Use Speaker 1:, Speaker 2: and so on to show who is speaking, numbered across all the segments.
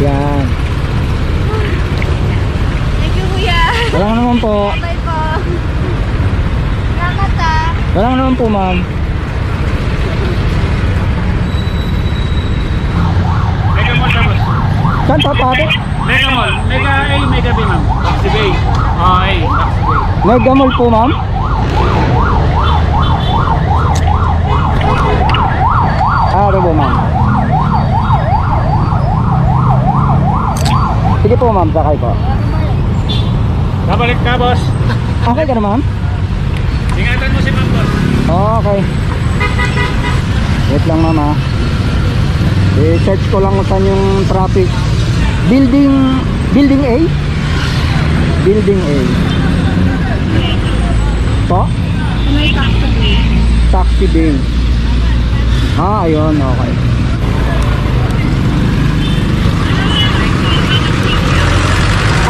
Speaker 1: Yan.
Speaker 2: Thank you, kuya.
Speaker 1: Wala naman po.
Speaker 2: Bye po. Salamat ah.
Speaker 1: Wala naman po, ma'am.
Speaker 3: Mega Mall tapos.
Speaker 1: Saan pa pate?
Speaker 3: Mega Mall. Mega A, Mega B, ma'am. Taxi Bay. Oh, A. Taxi Bay.
Speaker 1: Mega Mall po, ma'am. Ah, ano po, ma'am? Sige po, ma'am. Sakay po.
Speaker 3: Babalik ka, boss.
Speaker 1: Okay ka na, ma'am?
Speaker 3: Ingatan mo si ma'am, boss.
Speaker 1: Okay. Wait lang, ma'am, ha? I-search ko lang kung saan yung traffic. Building, building A? Building A. Po?
Speaker 2: May taxi.
Speaker 1: Taxi bay. Ah, ayun, okay.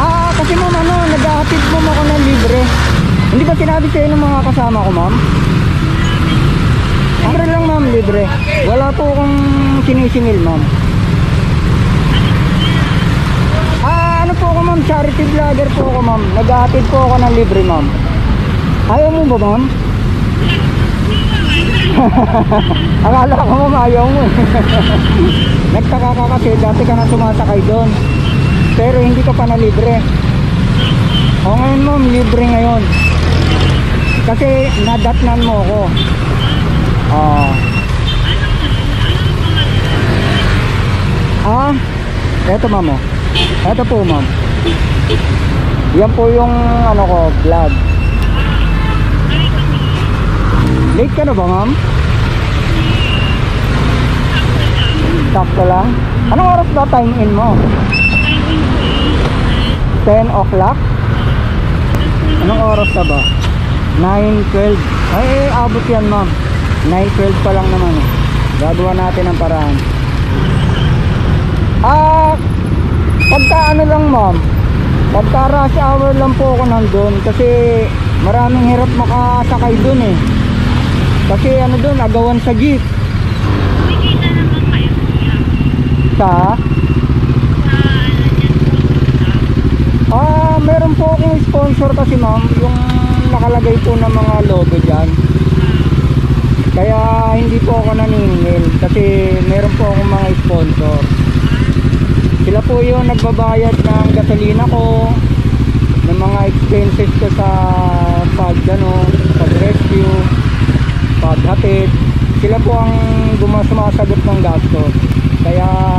Speaker 1: Ah, kasi ma'am, ano, nag-ahatid mo ako ng libre. Hindi ba sinabi sa'yo ng mga kasama ko, ma'am? Libre lang, ma'am, libre. Wala po akong sinisingil, ma'am. Ah, ano po ako, ma'am? Charity vlogger po ako, ma'am. Nag-ahatid po ako ng libre, ma'am. Ayaw mo ba, ma'am? Akala ko mo ayaw mo eh. Nagtaka ka kasi dati ka na sumasakay doon. Pero hindi ka pa na libre. O ngayon mo, libre ngayon. Kasi nadatnan mo ako. Ah. ah, eto ma'am oh. Eto po ma'am. Yan po yung ano ko, vlog. Late ka na ba ma'am? Sakto lang. Anong oras ba time in mo? 10 o'clock? Anong oras na ba? 9.12 Ay, abot yan ma'am 9.12 pa lang naman eh. Gagawa natin ang paraan Ah, pagka ano lang ma'am Pagka rush hour lang po ako nandun Kasi maraming hirap makasakay dun eh Kasi ano dun, agawan sa jeep. Sa? Ah, meron po akong sponsor kasi ma'am, yung nakalagay po ng mga logo diyan. Kaya hindi po ako naniningil kasi meron po akong mga sponsor. Sila po yung nagbabayad ng gasolina ko, ng mga expenses ko sa pag ano, pag rescue, paghatid. Sila po ang gumasumasagot ng gastos. Kaya